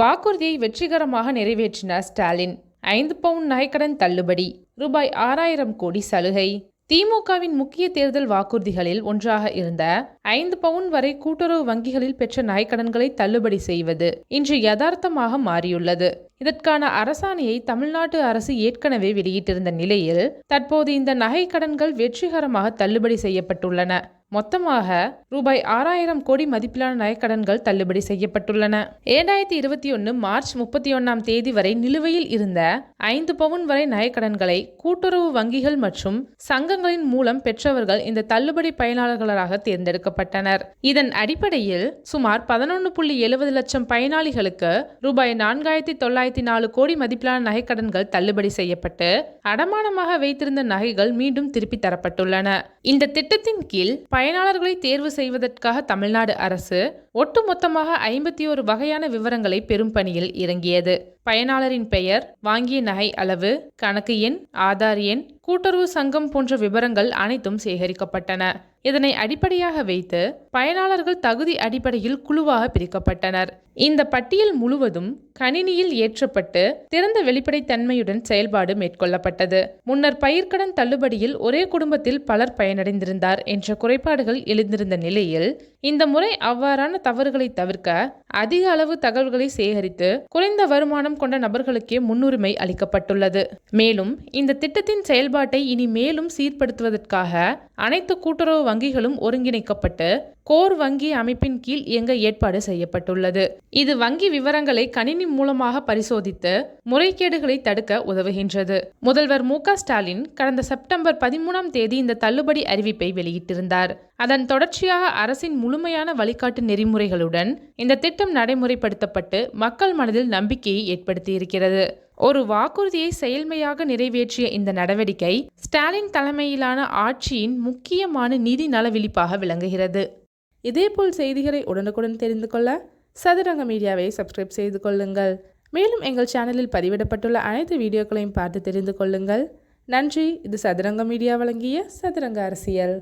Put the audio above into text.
வாக்குறுதியை வெற்றிகரமாக நிறைவேற்றினார் ஸ்டாலின் ஐந்து பவுன் நகைக்கடன் தள்ளுபடி ரூபாய் ஆறாயிரம் கோடி சலுகை. திமுகவின் முக்கிய தேர்தல் வாக்குறுதிகளில் ஒன்றாக இருந்த ஐந்து பவுன் வரை கூட்டுறவு வங்கிகளில் பெற்ற நகைக்கடன்களை தள்ளுபடி செய்வது இன்று யதார்த்தமாக மாறியுள்ளது. இதற்கான அரசாணையை தமிழ்நாட்டு அரசு ஏற்கனவே வெளியிட்டிருந்த நிலையில் தற்போது இந்த நகைக்கடன்கள் வெற்றிகரமாக தள்ளுபடி செய்யப்பட்டுள்ளன. மொத்தமாக ரூபாய் ஆறாயிரம் கோடி மதிப்பிலான நயக்கடன்கள் தள்ளுபடி செய்யப்பட்டுள்ளன. இரண்டாயிரத்தி இருபத்தி ஒன்று மார்ச் முப்பத்தி ஒன்றாம் தேதி வரை நிலுவையில் இருந்த ஐந்து பவுன் வரை நயக்கடன்களை கூட்டுறவு வங்கிகள் மற்றும் சங்கங்களின் மூலம் பெற்றவர்கள் இந்த தள்ளுபடி பயனாளர்களாக தேர்ந்தெடுக்கப்பட்டனர். இதன் அடிப்படையில் சுமார் பதினொன்று புள்ளி எழுபது லட்சம் பயனாளிகளுக்கு ரூபாய் நான்காயிரத்தி தொள்ளாயிரத்தி நாலு கோடி மதிப்பிலான நகைக்கடன்கள் தள்ளுபடி செய்யப்பட்டு அடமானமாக வைத்திருந்த நகைகள் மீண்டும் திருப்பி தரப்பட்டுள்ளன. இந்த திட்டத்தின் கீழ் பயனாளர்களை தேர்வு செய்வதற்காக தமிழ்நாடு அரசு ஒட்டுமொத்தமாக ஐம்பத்தி ஒரு வகையான விவரங்களை பெறும் பணியில் இறங்கியது. பயனாளரின் பெயர் வாங்கிய நகை அளவு கணக்கு எண் ஆதார் எண் கூட்டுறவு சங்கம் போன்ற விவரங்கள் அனைத்தும் சேகரிக்கப்பட்டன. இதனை அடிப்படையாக வைத்து பயனாளர்கள் தகுதி அடிப்படையில் குழுவாக பிரிக்கப்பட்டனர். இந்த பட்டியல் முழுவதும் கணினியில் ஏற்றப்பட்டு திறந்த வெளிப்படைத்தன்மையுடன் செயல்பாடு மேற்கொள்ளப்பட்டது. முன்னர் பயிர்க்கடன் தள்ளுபடியில் ஒரே குடும்பத்தில் பலர் பயனடைந்திருந்தார் என்ற குறைபாடுகள் எழுந்திருந்த நிலையில் இந்த முறை அவ்வாறான தவறுகளை தவிர்க்க அதிக அளவு தகவல்களை சேகரித்து குறைந்த வருமானம் கொண்ட நபர்களுக்கே முன்னுரிமை அளிக்கப்பட்டுள்ளது. மேலும் இந்த திட்டத்தின் செயல்பாட்டை இனி மேலும் சீர்படுத்துவதற்காக அனைத்து கூட்டுறவு வங்கிகளும் ஒருங்கிணைக்கப்பட்டு கோர் வங்கி அமைப்பின் கீழ் இயங்க ஏற்பாடு செய்யப்பட்டுள்ளது. இது வங்கி விவரங்களை கணினி மூலமாக பரிசோதித்து முறைகேடுகளை தடுக்க உதவுகின்றது. முதல்வர் மு ஸ்டாலின் கடந்த செப்டம்பர் பதிமூணாம் தேதி இந்த தள்ளுபடி அறிவிப்பை வெளியிட்டிருந்தார். அதன் தொடர்ச்சியாக அரசின் முழுமையான வழிகாட்டு நெறிமுறைகளுடன் இந்த திட்டம் நடைமுறைப்படுத்தப்பட்டு மக்கள் மனதில் நம்பிக்கையை ஏற்படுத்தியிருக்கிறது. ஒரு வாக்குறுதியை செயல்மையாக நிறைவேற்றிய இந்த நடவடிக்கை ஸ்டாலின் தலைமையிலான ஆட்சியின் முக்கியமான நிதி நலவிழிப்பாக விளங்குகிறது. இதேபோல் செய்திகளை உடனுக்குடன் தெரிந்து கொள்ள சதுரங்க மீடியாவை சப்ஸ்கிரைப் செய்து கொள்ளுங்கள். மேலும் எங்கள் சேனலில் பதிவிடப்பட்டுள்ள அனைத்து வீடியோக்களையும் பார்த்து தெரிந்து கொள்ளுங்கள். நன்றி. இது சதுரங்க மீடியா வழங்கிய சதுரங்க அரசியல்.